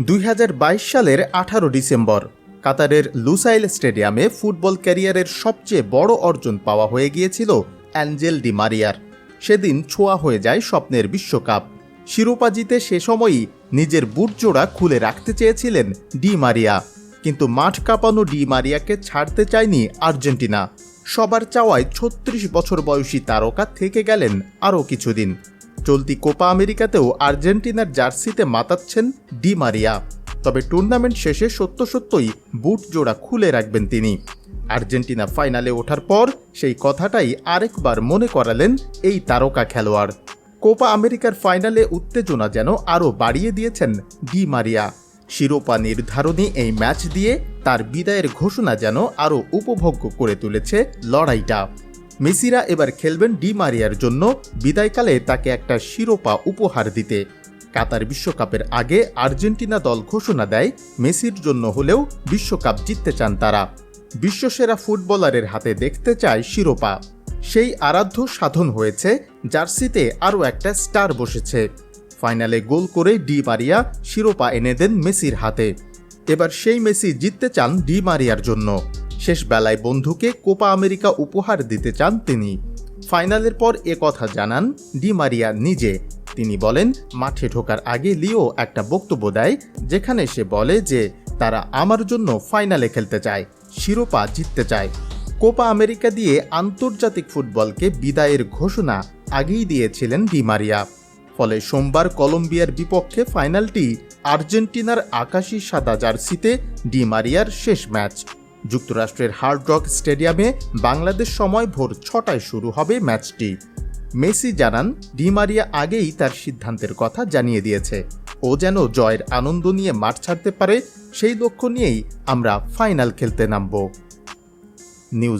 দুই হাজার বাইশ সালের আঠারো ডিসেম্বর, কাতারের লুসাইল স্টেডিয়ামে ফুটবল ক্যারিয়ারের সবচেয়ে বড় অর্জন পাওয়া হয়ে গিয়েছিল অ্যাঞ্জেল ডি মারিয়ার। সেদিন ছোঁয়া হয়ে যায় স্বপ্নের বিশ্বকাপ। শিরোপা জিতে সে সময়ই নিজের বুটজোড়া খুলে রাখতে চেয়েছিলেন ডি মারিয়া। কিন্তু মাঠ কাঁপানো ডি মারিয়াকে ছাড়তে চায়নি আর্জেন্টিনা। সবার চাওয়ায় ছত্রিশ বছর বয়সী তারকা থেকে গেলেন আরও কিছুদিন। চলতি কোপা আমেরিকাতেও আর্জেন্টিনার জার্সিতে মাতাচ্ছেন ডি মারিয়া। তবে টুর্নামেন্ট শেষে সত্য সত্যই বুট জোড়া খুলে রাখবেন তিনি। আর্জেন্টিনা ফাইনালে ওঠার পর সেই কথাটাই আরেকবার মনে করালেন এই তারকা খেলোয়াড়। কোপা আমেরিকার ফাইনালে উত্তেজনা যেন আরও বাড়িয়ে দিয়েছেন ডি মারিয়া। শিরোপা নির্ধারণী এই ম্যাচ দিয়ে তার বিদায়ের ঘোষণা যেন আরও উপভোগ্য করে তুলেছে লড়াইটা। মেসিরা এবার খেলবেন ডি মারিয়ার জন্য। বিদায়কালে তাকে একটা শিরোপা উপহার দিতে। কাতার বিশ্বকাপের আগে আর্জেন্টিনা দল ঘোষণা দেয়, মেসির জন্য হলেও বিশ্বকাপ জিততে চান তারা। বিশ্বসেরা ফুটবলারের হাতে দেখতে চায় শিরোপা। সেই আরাধ্য সাধন হয়েছে, জার্সিতে আরও একটা স্টার বসেছে। ফাইনালে গোল করে ডি মারিয়া শিরোপা এনে দেন মেসির হাতে। এবার সেই মেসি জিততে চান ডি মারিয়ার জন্য। শেষ বেলায় বন্ধুকে কোপা আমেরিকা উপহার দিতে চান তিনি। ফাইনালের পর এ কথা জানান ডি মারিয়া নিজে। তিনি বলেন, মাঠে ঢোকার আগে লিও একটা বক্তব্য দেয়, যেখানে সে বলে যে তারা আমার জন্য ফাইনালে খেলতে চায়, শিরোপা জিততে চায়। কোপা আমেরিকা দিয়ে আন্তর্জাতিক ফুটবলকে বিদায়ের ঘোষণা আগেই দিয়েছিলেন ডি মারিয়া। ফলে সোমবার কলম্বিয়ার বিপক্ষে ফাইনালটি আর্জেন্টিনার আকাশি সাদা জার্সিতে ডি মারিয়ার শেষ ম্যাচ। যুক্তরাষ্ট্রের হার্ড রক স্টেডিয়ামে বাংলাদেশ সময় ভোর ছটায় শুরু হবে ম্যাচটি। মেসি জানান ডিমারিয়া আগেই তার সিদ্ধান্তের কথা জানিয়ে দিয়েছে। ও যেন জয়ের আনন্দ নিয়ে মাঠ ছাড়তে পারে, সেই লক্ষ্য নিয়েই আমরা ফাইনাল খেলতে নামব। নিউজ